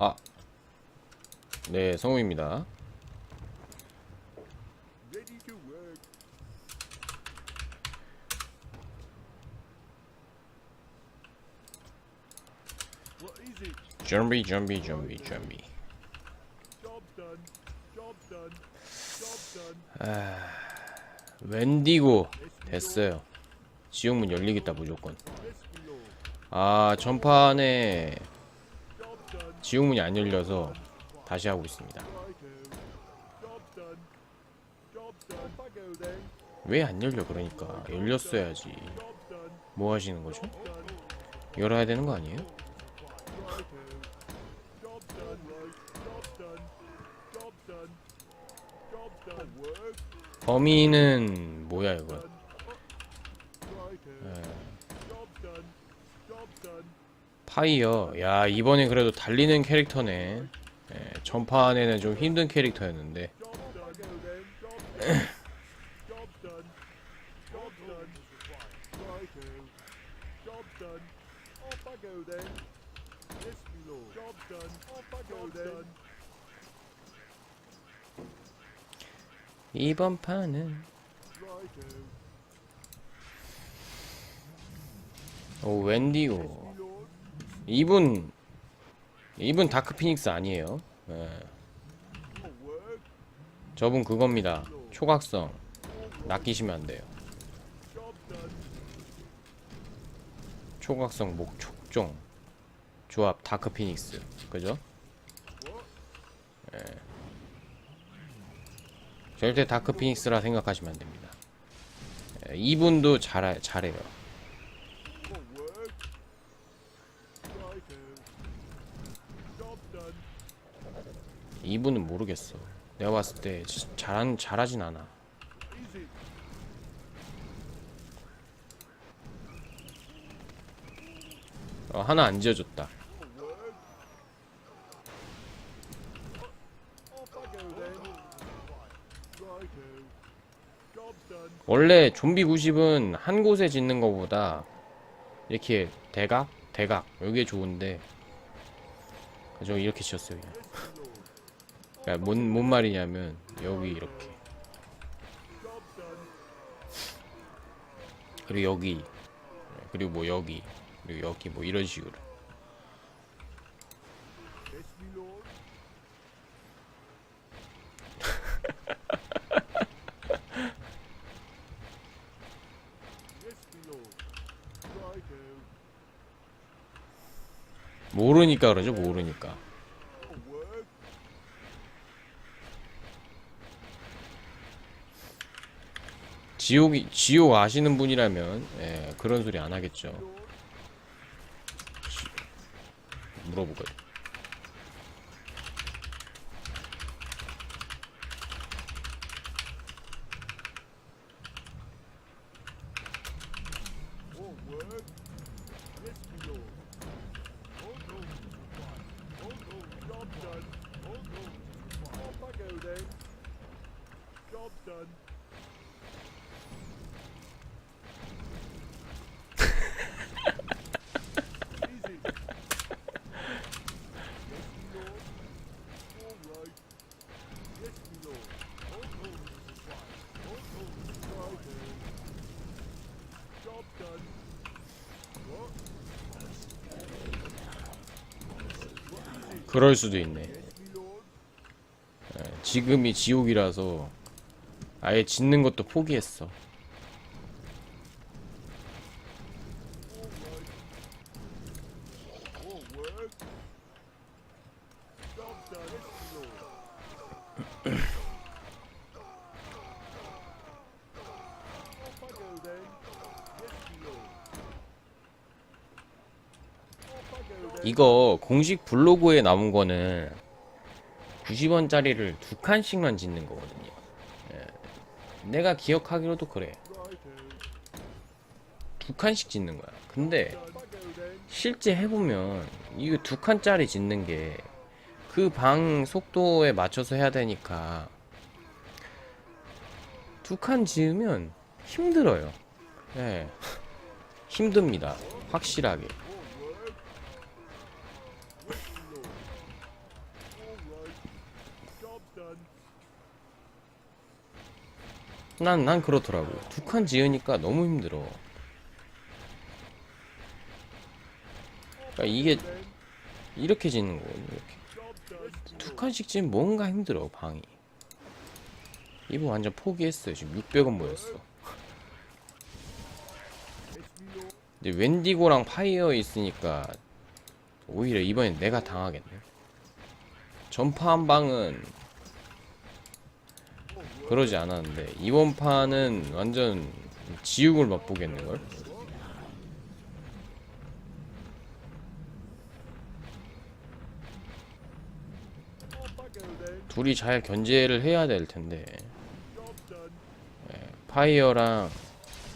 아. 네, 성우입니다. Done. Job done. Job done. 웬디고 됐어요. 지옥문 열리겠다 무조건. 아 전판에. 지옥문이 안 열려서 다시 하고 있습니다. 왜 안 열려 그러니까 열렸어야지. 뭐 하시는 거죠? 열어야 되는 거 아니에요? 범인은 뭐야 이거? Righto. 파이어. 야 이번에 그래도 달리는 캐릭터네. 예, 전판에는 좀 힘든 캐릭터였는데. 이번 판은. 오 웬디고. 이분 이분 다크 피닉스 아니에요. work. 저분 그겁니다. 초각성 낚이시면 안 돼요. 초각성 목 촉종 조합 다크 피닉스 그죠? 예. 절대 다크 피닉스라 생각하시면 안 됩니다. 예, 이분도 잘 잘해요. For work. Righto. Job done. 이분은 모르겠어. 내가 봤을 때 지- 잘한 잘하진 않아. 어, 하나 안 지어줬다. 원래 좀비 90은 한 곳에 짓는 것보다 이렇게 대각 대각 여기에 좋은데 저 이렇게 지었어요. 그냥. 그러니까 뭔, 뭔 말이냐면 여기 이렇게. 그리고 여기 그리고 뭐 여기 그리고 여기 뭐 이런 식으로. 모르니까 그러죠 모르니까 지옥이 지옥 아시는 분이라면 예, 그런 소리 안 하겠죠. 물어보거든 For work. Yes, my lord. Oh no. Oh no. Job done. Oh no. Off I go then. Job done. Easy. Yes, my lord. All right. Yes, my lord. Oh no. Oh no. Righto. Job done. What? 그럴 수도 있네. 예, 지금이 지옥이라서 아예 짓는 것도 포기했어 All work. Job done. Yes, my lord. Off I go then. Yes, my lord. Off I go then. 이거 공식 블로그에 나온 거는 90원짜리를 두 칸씩만 짓는 거거든요. 예. 내가 기억하기로도 그래. 두 칸씩 짓는 거야. 근데. 실제 해보면 이거 두 칸짜리 짓는 게 그 방 속도에 맞춰서 해야 되니까 두 칸 지으면 힘들어요. 예. 힘듭니다. 확실하게. All work. Yes, my lord. 난, 난 그렇더라고. 두 칸 지으니까 너무 힘들어. 그러니까 이게 이렇게 짓는 거거든, 이렇게. 두 칸씩 지으면 뭔가 힘들어, 방이. 이거 완전 포기했어요. 지금 600원 모였어. 이제 웬디고랑 파이어 있으니까 오히려 이번엔 내가 당하겠네. 전파 한 방은 그러지 않았는데 이번 판은 완전 지옥을 맛보겠는 걸. Off I go then. 둘이 잘 견제를 해야 될 텐데 done. 파이어랑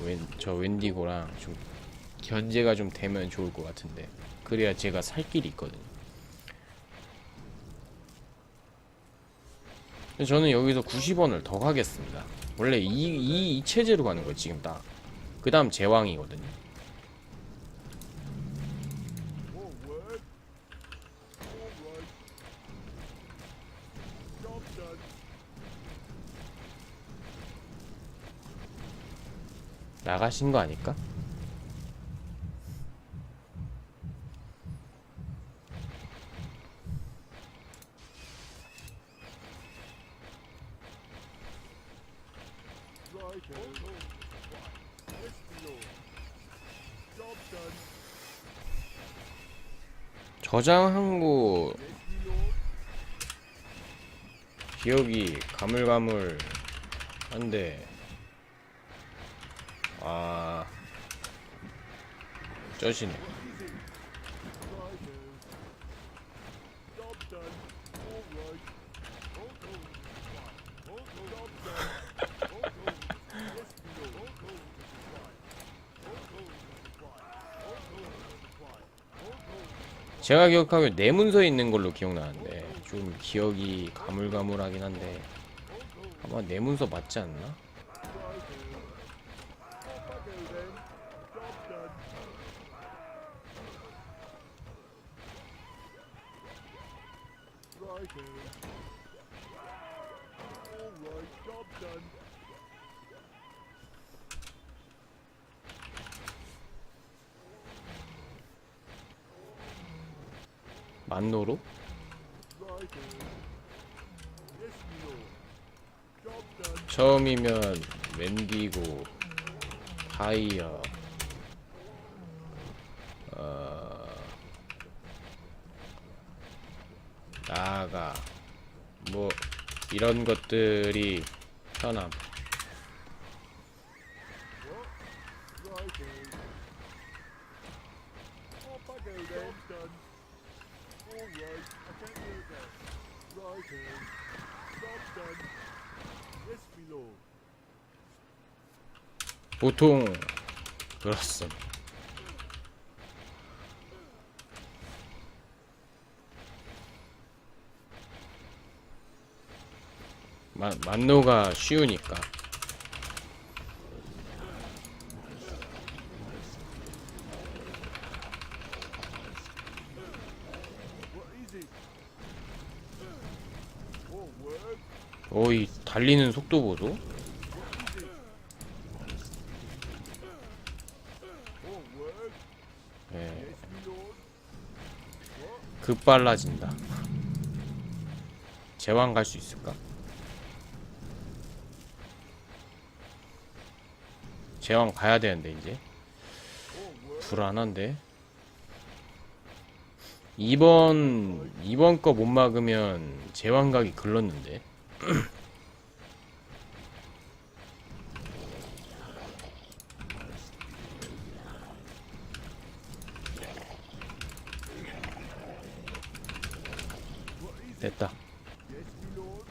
웬, 저 웬디고랑 좀 견제가 좀 되면 좋을 것 같은데 그래야 제가 살 길이 있거든요. 근데 저는 여기서 90원을 더 가겠습니다. 원래 이, 이, 이 체제로 가는 거예요, 지금 딱. 그 다음 제왕이거든요. 나가신 거 아닐까? Right. Yes, me lord. Job done. 저장한 거 Yes, me lord. 기억이 가물가물 한데 아 쩌시네 제가 기억하기로 네 문서에 있는 걸로 기억나는데 좀 기억이 가물가물하긴 한데 아마 네 문서 맞지 않나? Righto. All right, job done. 만노로? Righto. Yes, me lord. Job done. 처음이면 웬디고 파이어 어 나아가 뭐 이런 것들이 편함 Righto. Off I go then. Job done. All right, I can't hear that. Righto. Job done. Yes, me lord. 보통 그렇습니다. 만 만노가 쉬우니까. 어이 달리는 속도 보소. Forward. 예, Yes, me lord. 급 빨라진다. 제왕 갈 수 있을까? 제왕 가야 되는데 이제 불안한데. 2번 2번 거 못 막으면 제왕 가기 글렀는데. 됐다. Yes, me lord.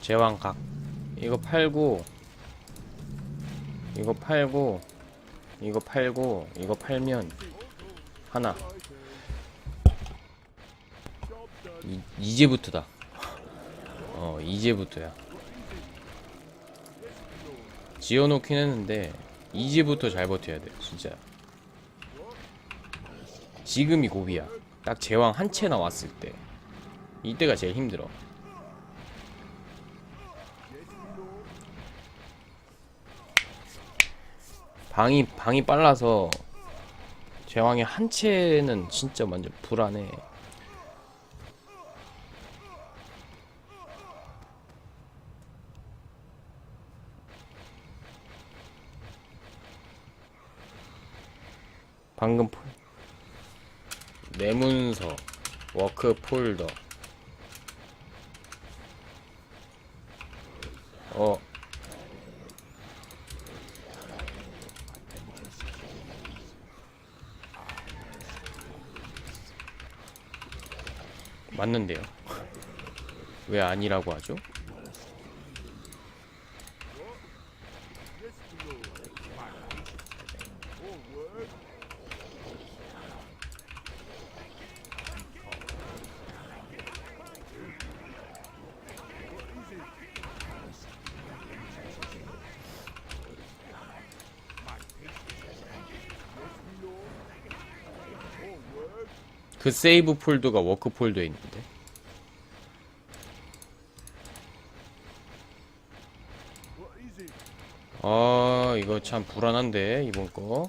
제왕 각. 이거 팔고 이거 팔고 이거 팔고 이거 팔면 하나. 이, 이제부터다. 어, 이제부터야. 지어놓긴 했는데 이제부터 잘 버텨야 돼, 진짜. 지금이 고비야. 딱 제왕 한 채 나왔을 때. 이때가 제일 힘들어. 방이 방이 빨라서 제왕의 한 채는 진짜 완전 불안해. 방금 내문서 워크 폴더. 어. 맞는데요? 왜 아니라고 하죠? Yes, my lord. Forward. What is it? Yes, my lord. Forward. 그 세이브 폴더가 워크 폴더에 있는데? 아 이거 참 불안한데 이번 거.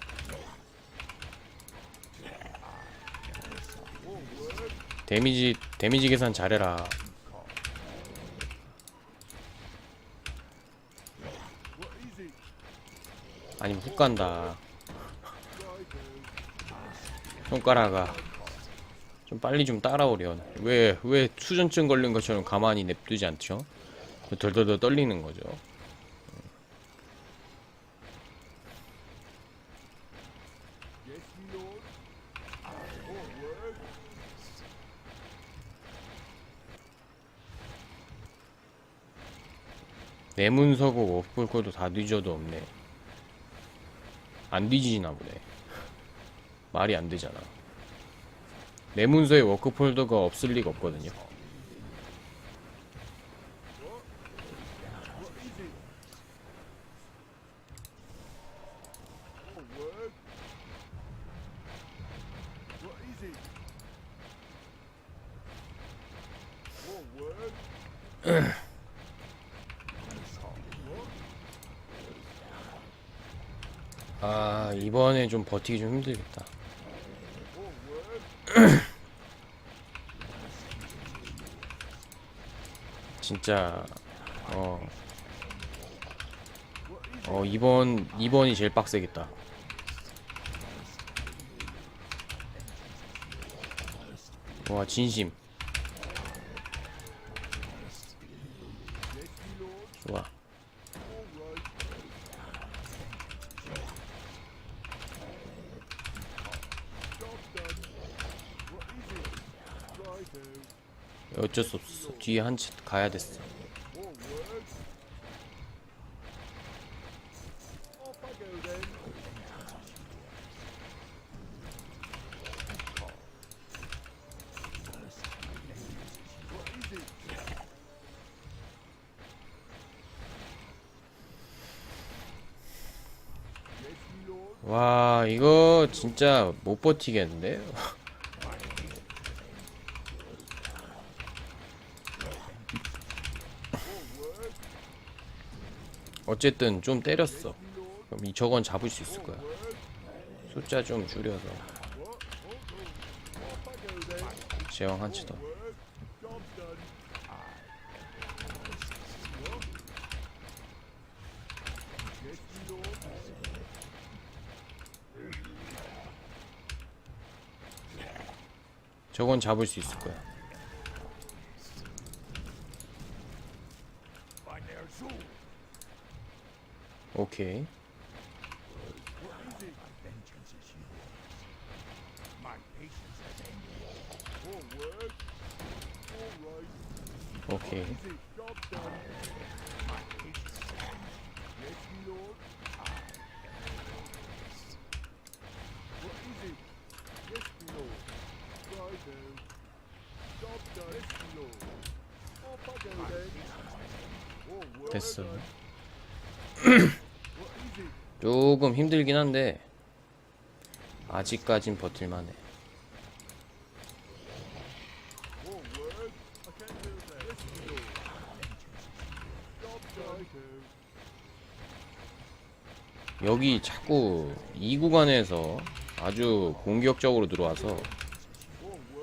데미지 데미지 계산 잘해라? 아니면 훅 간다. 손가락아 좀 빨리 좀 따라오련 왜 왜 수전증 걸린 것처럼 가만히 냅두지 않죠? 덜덜덜 떨리는 거죠. 내문서고 워플코도 다 뒤져도 없네. 안 뒤지나 보네. 말이 안 되잖아 내 문서에 워크 폴더가 없을 리가 없거든요. 아 이번에 좀 버티기 좀 힘들겠다 진짜 어, 어 이번 이번이 제일 빡세겠다 와 진심. 좋아. 어쩔 수 없어 뒤에 한채 가야 됐어. 와 이거 진짜 못 버티겠는데 어쨌든 좀 때렸어. 그럼 이 저건 잡을 수 있을 거야. 숫자 좀 줄여서? Oh, oh. 제왕 한채 더. 저건 잡을 수 있을 거야 Find their soul. 오케이 What is it? My vengeance is yours. My patience has ended. 오케이. Forward. 됐어? 조금 힘들긴 한데 아직까진 버틸만해. 여기 자꾸 이 구간에서 아주 공격적으로 들어와서 뭐야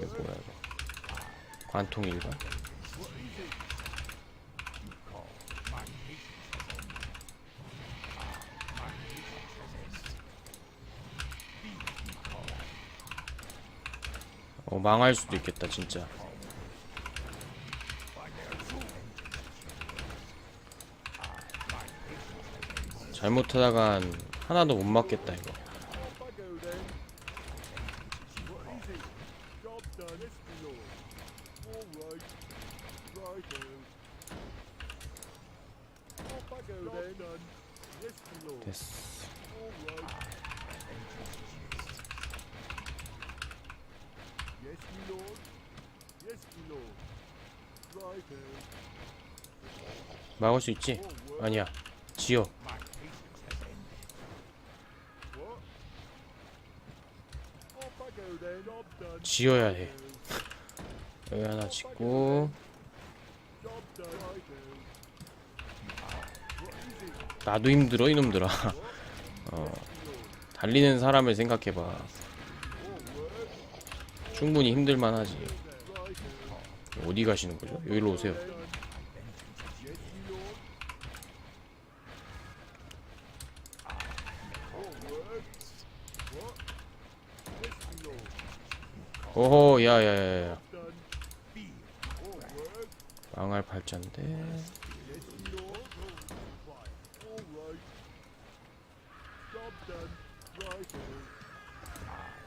이거 관통 일반 망할 수도 있겠다 진짜. 잘못하다간 하나도 못 맞겠다 이거. I go then. What is it? Job done. Yes, my lord. Yes, my lord. right. Righto. 막을 수 있지? 아니야 지어 What? Off I go then. Job done. 지어야 해 Righto. 여기 하나 짓고 Job done. 나도 힘들어 이놈들아 어 달리는 사람을 생각해봐. 충분히 힘들만 하지. 어디 가시는 거죠? 여기로 오세요. 오호 야야야야. 망할 팔자인데.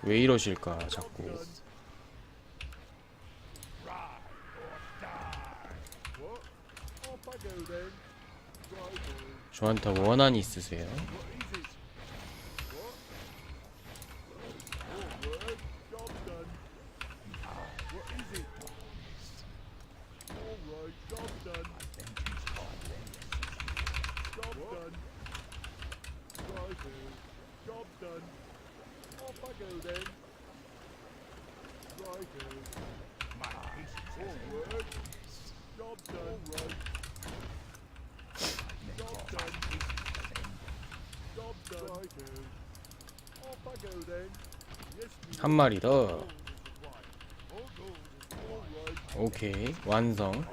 왜 이러실까 자꾸 Done. What? Off I go then. Righto. 저한테 원한이 있으세요? 한 마리 더. 오케이 완성.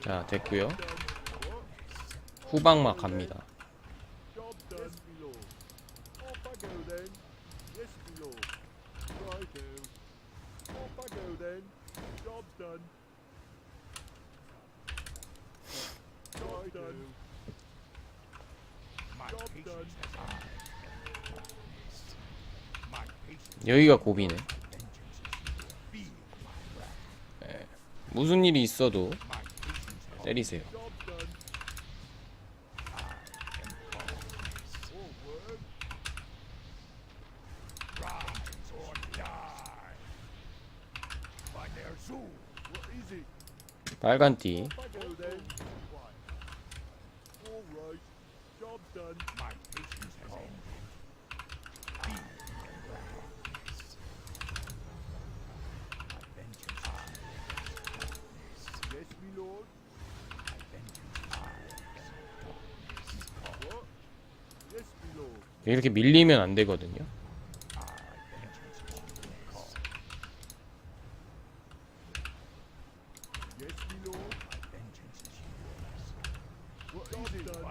자. What? 후방막 갑니다 Job done. Yes, me lord. Off I go then. Yes, me lord. Righto. Off I go then. Job done. Job done. Job done. 여기가 고비네 예, 무슨 일이 있어도 때리세요 Job done. All work. What is it? 빨간 띠 Off I go then. All right. Job done. Yes, me lord. What? Me lord. 이렇게 밀리면 안 되거든요 Yes, me lord. What is it? Done.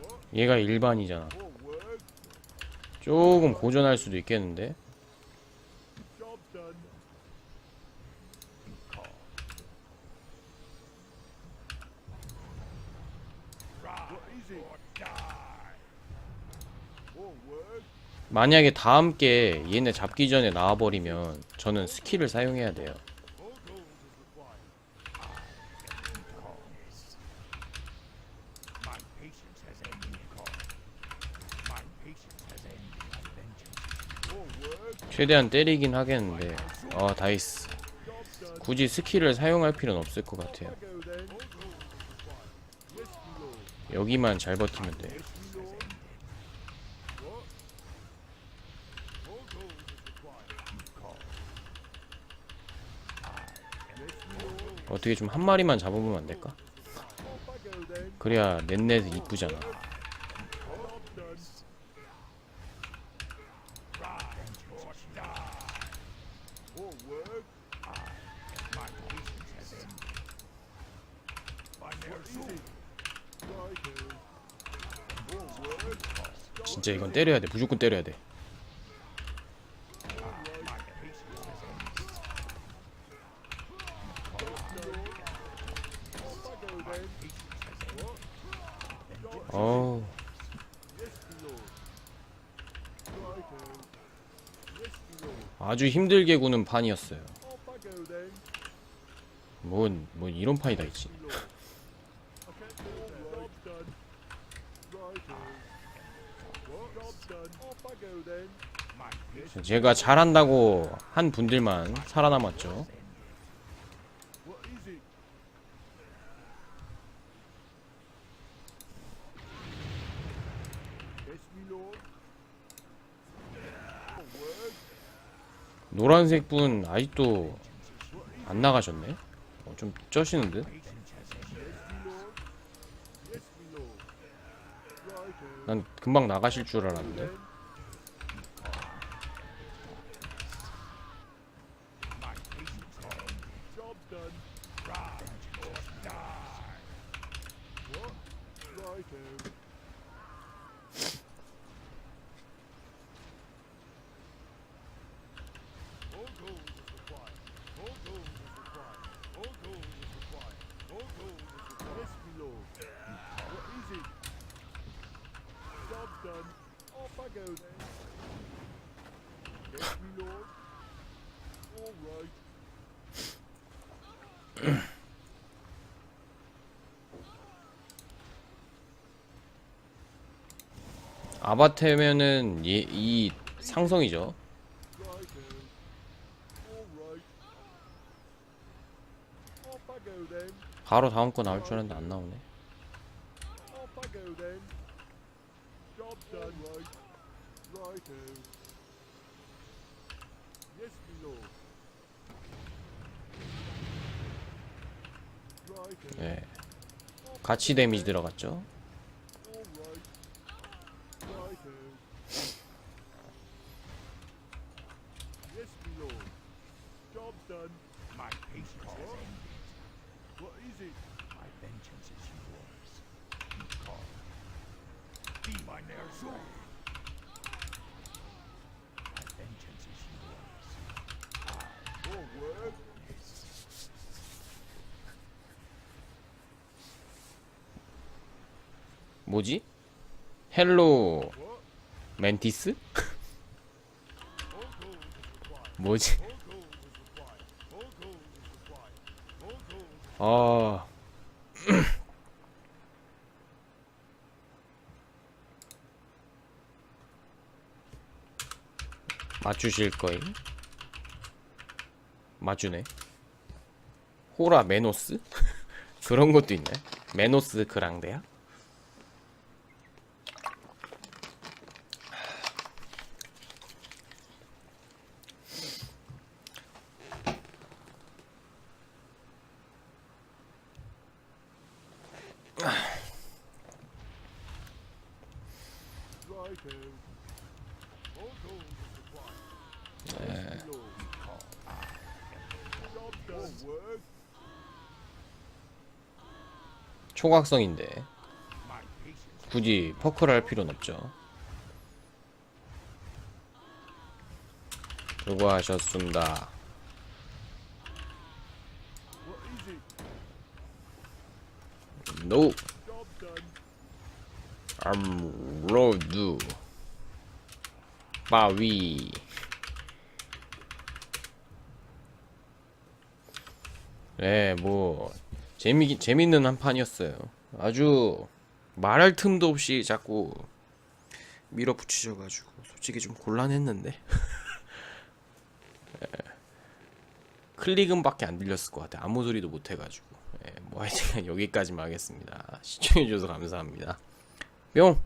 What? 얘가 일반이잖아. 조금 고전할 수도 있겠는데. 만약에 다 함께 얘네 잡기 전에 나와버리면 저는 스킬을 사용해야 돼요 최대한 때리긴 하겠는데. 아 다이스. 굳이 스킬을 사용할 필요는 없을 것 같아요. 여기만 잘 버티면 돼. 어떻게 좀 한 마리만 잡으면 안 될까? 그래야 넷넷 이쁘잖아. 진짜 이건 때려야 돼. 무조건 때려야 돼. 아주 힘들게 구는 판이었어요. 뭔, 뭐 이런 판이 다 있지. my lord. All right. Job done. Righto. What? Job done. Off I go then. 제가 잘한다고 한 분들만 살아남았죠. 노란색 분 아직도 안 나가셨네? 어, 좀 쩌시는 듯? 난 금방 나가실 줄 알았는데. Then. Job done. What? Righto. All gold is required. All gold is required. All gold is required. All gold is required. Yes, my lord. What is it? Job done. Off I go then. Yes, my lord. All right. 아바테면은 이, 이 상성이죠. 바로 다음 거 나올 줄 알았는데 안 나오네. Off I go then. Job done. right. 예. 같이 데미지 들어갔죠. All right. Righto. Yes, my lord. Job done. My patience has ended. What is it? My vengeance is yours. You call. Be my Ner'zhul. My vengeance is yours. Forward. 뭐지? 헬로? 멘티스? 뭐지? 아. 맞추실 거임? 맞추네. 호라 메노스? 그런 것도 있네. 메노스 그랑데야? Righto. All gold is required. Yes, my lord. Job done. Forward. Patience. 굳이 퍼크를 할 필요는 없죠. 수고하셨습니다. What is it? 노 Job done. 암로드 바위 네, 뭐 재미 재밌는 한 판이었어요. 아주 말할 틈도 없이 자꾸 밀어붙이셔가지고 솔직히 좀 곤란했는데 예. 클릭음밖에 안 들렸을 것 같아. 아무 소리도 못 해가지고 예, 뭐 하여튼 여기까지만 하겠습니다. 시청해주셔서 감사합니다. 뿅.